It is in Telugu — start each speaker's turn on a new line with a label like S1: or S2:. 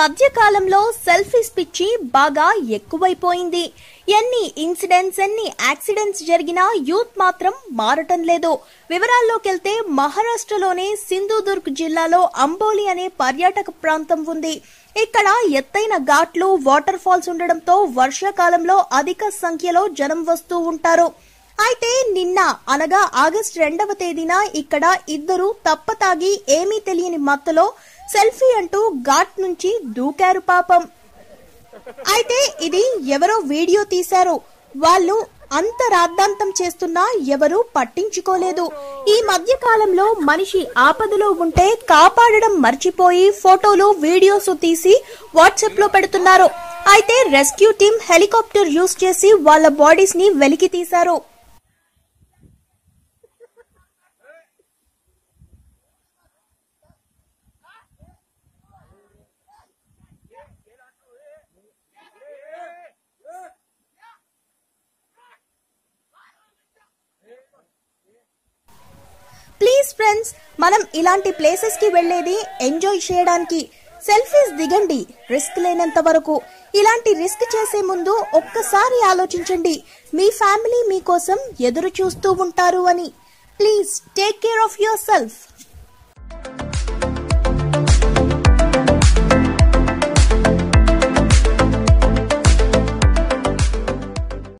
S1: మధ్య కాలంలో సెల్ఫీస్ పిచ్చి బాగా ఎక్కువైపోయింది. ఎన్ని ఇన్సిడెంట్స్ ఎన్ని యాక్సిడెంట్స్ జరిగినా యూత్ మాత్రం మారటం లేదు. వివరాల్లోకెళ్తే మహారాష్ట్రలోని సింధుదుర్గ్ జిల్లాలో అంబోలి అనే పర్యాటక ప్రాంతం ఉంది. ఇక్కడ ఎత్తైన ఘాట్లు వాటర్ ఫాల్స్ ఉండడంతో వర్షాకాలంలో అధిక సంఖ్యలో జనం వస్తూ ఉంటారు. అయితే నిన్న అనగా ఆగస్ట్ రెండవ తేదీన ఇక్కడ ఇద్దరు తప్పతాగి ఏమీ తెలియని మత్తులో సెల్ఫీ అంటూ ఘాట్ నుంచి దూకారు పాపం. అయితే ఇది ఎవరో వీడియో తీశారు. వాళ్ళు అంత రాద్ధాంతం చేస్తున్నా ఎవరు పట్టించుకోలేదు. ఈ మధ్య కాలంలో మనిషి ఆపదలో ఉంటే కాపాడడం మర్చిపోయి ఫోటోలు వీడియోస్ తీసి వాట్సాప్లో పెడుతున్నారు. అయితే రెస్క్యూ టీం హెలికాప్టర్ యూస్ చేసి వాళ్ళ బాడీస్ని వెలికి తీశారు ప్లీజ్ ఫ్రెండ్స్ మనం ఇలాంటి ప్లేసెస్కి వెళ్ళేది ఎంజాయ్ చేయడానికి. సెల్ఫీస్ దిగండి రిస్క్ లేనంత వరకు. ఇలాంటి రిస్క్ చేసే ముందు ఒక్కసారి ఆలోచించండి మీ ఫ్యామిలీ మీకోసం ఎదురు చూస్తూ ఉంటారు అని. Please take care of yourself